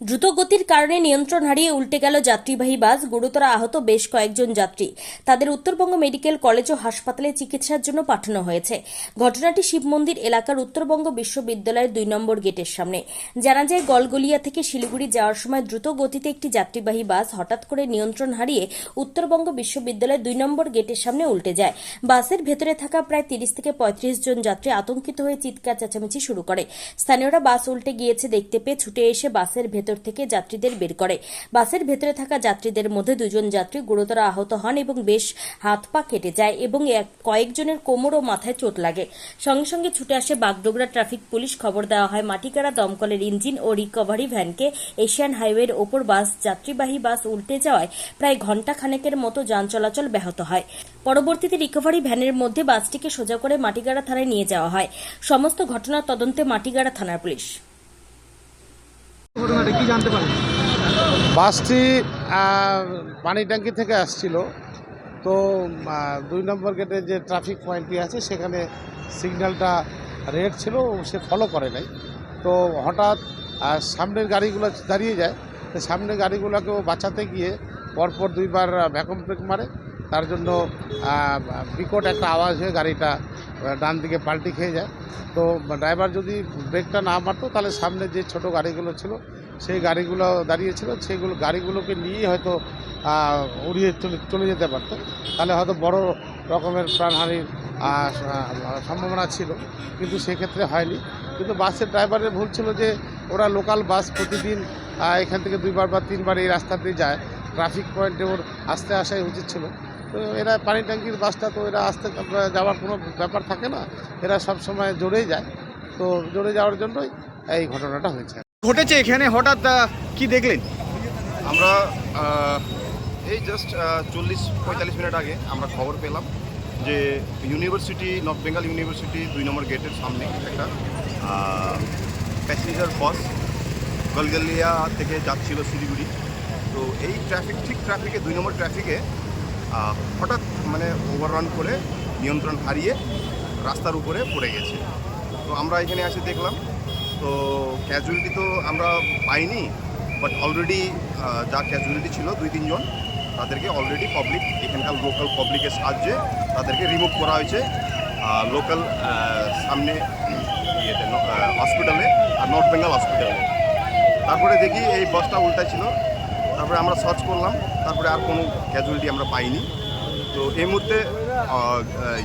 দ্রুত গতির কারণে নিয়ন্ত্রণ হারিয়ে উল্টে গেল যাত্রীবাহী বাস। গুরুতর আহত বেশ কয়েকজন যাত্রী। তাদের উত্তরবঙ্গ মেডিকেল কলেজ ও হাসপাতালে চিকিৎসার জন্য পাঠানো হয়েছে। ঘটনাটি শিব মন্দির এলাকার উত্তরবঙ্গ বিশ্ববিদ্যালয়ের দুই নম্বর গেটের সামনে। জানা যায়, গলগলিয়া থেকে শিলিগুড়ি যাওয়ার সময় দ্রুত গতিতে একটি যাত্রীবাহী বাস হঠাৎ করে নিয়ন্ত্রণ হারিয়ে উত্তরবঙ্গ বিশ্ববিদ্যালয়ের দুই নম্বর গেটের সামনে উল্টে যায়। বাসের ভেতরে থাকা প্রায় তিরিশ থেকে পঁয়ত্রিশ জন যাত্রী আতঙ্কিত হয়ে চিৎকার চেঁচামেচি শুরু করে। স্থানীয়রা বাস উল্টে গিয়েছে দেখতে পেয়ে ছুটে এসে বাসের ভেতর থেকে যাত্রীদের বের করে। বাসের ভেতরে থাকা যাত্রীদের মধ্যে দুজন যাত্রী গুরুতর আহত হন এবং বেশ হাত পা কেটে যায় এবং কয়েকজনের কোমর ও মাথায় চোট লাগে। সঙ্গে সঙ্গে ছুটে আসে বাগডোগরা ট্রাফিক পুলিশ। খবর দেওয়া হয়, মাটিকাড়া দমকলের ইঞ্জিন ও রিকভারি ভ্যানকে এশিয়ান হাইওয়ের ওপর বাস, যাত্রীবাহী বাস উল্টে যাওয়ায় প্রায় ঘণ্টা খানেকের মতো যান চলাচল ব্যাহত হয়। পরবর্তীতে রিকভারি ভ্যানের মধ্যে বাসটিকে সোজা করে মাটিগাড়া থানায় নিয়ে যাওয়া হয়। সমস্ত ঘটনার তদন্তে মাটিগাড়া থানার পুলিশ। জানতে বাসটি পানি ট্যাঙ্কি থেকে আসছিল। তো দুই নম্বর গেটে যে ট্রাফিক পয়েন্টটি আছে, সেখানে সিগন্যালটা রেড ছিল সে ফলো করে নাই। তো, হঠাৎ সামনের গাড়িগুলো দাঁড়িয়ে যায়। সামনের গাড়িগুলোকেও বাঁচাতে গিয়ে পরপর দুইবার ভ্যাকুম ব্রেক মারে। তার জন্য বিকট একটা আওয়াজ হয়ে গাড়িটা ডান দিকে পাল্টি খেয়ে যায়। তো ড্রাইভার যদি ব্রেকটা না মারতো, তাহলে সামনে যে ছোট গাড়িগুলো ছিল, সেই গাড়িগুলো দাঁড়িয়েছিল, সেগুলো, গাড়িগুলোকে নিয়ে হয়তো উড়িয়ে চলে চলে যেতে পারতো। তাহলে হয়তো বড় রকমের প্রাণহানির সম্ভাবনা ছিল, কিন্তু সেক্ষেত্রে হয়নি। কিন্তু বাসের ড্রাইভারের ভুল ছিল যে, ওরা লোকাল বাস প্রতিদিন এখান থেকে দুইবার বা তিনবার এই রাস্তা দিয়ে যায়। ট্রাফিক পয়েন্টে ওর আসতে আসাই উচিত ছিল। তো এরা পানি ট্যাঙ্কির বাসটা তো এরা আসতে যাওয়ার কোনো ব্যাপার থাকে না। এরা সব সময় জোরেই যায়। তো জোরে যাওয়ার জন্যই এই ঘটনাটা হয়েছে। ঘটেছে এখানে হঠাৎ কি দেখলেন? আমরা এই জাস্ট চল্লিশ পঁয়তাল্লিশ মিনিট আগে আমরা খবর পেলাম যে ইউনিভার্সিটি নর্থ বেঙ্গল ইউনিভার্সিটি দুই নম্বর গেটের সামনে একটা প্যাসেঞ্জার বাস গলগলিয়া থেকে যাচ্ছিল শিলিগুড়ি। তো এই ট্রাফিক ঠিক ট্রাফিকে দুই নম্বর ট্রাফিকে হঠাৎ মানে ওভাররান করে নিয়ন্ত্রণ হারিয়ে রাস্তার উপরে পড়ে গেছে। তো আমরা এখানে এসে দেখলাম, তো ক্যাজুয়ালিটি তো আমরা পাইনি বাট অলরেডি যা ক্যাজুয়ালিটি ছিল দুই তিনজন তাদেরকে অলরেডি পাবলিক এখানকার লোকাল পাবলিকের সাহায্যে তাদেরকে রিমুভ করা হয়েছে। লোকাল সামনে ইয়েতে হসপিটালে আর নর্থ বেঙ্গল হসপিটালে তারপরে দেখি এই বাসটা উল্টা ছিল। তারপরে আমরা সার্চ করলাম তারপরে আর কোনো ক্যাজুয়ালিটি আমরা পাইনি। তো এই মুহূর্তে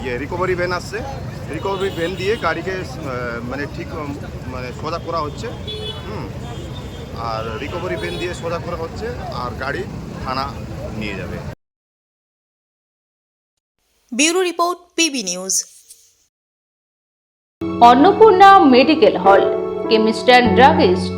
ইয়ে রিকভারি ভ্যান আসছে। রিকভারি ভ্যান দিয়ে গাড়িকে মানে ঠিক মানে সোজা করা হচ্ছে। হুম আর রিকভারি ভ্যান দিয়ে সোজা করা হচ্ছে আর গাড়ি থানা নিয়ে যাবে। Bureau report PB news. Annapurna medical হল কেমিস্ট অ্যান্ড ড্রাগিস্ট।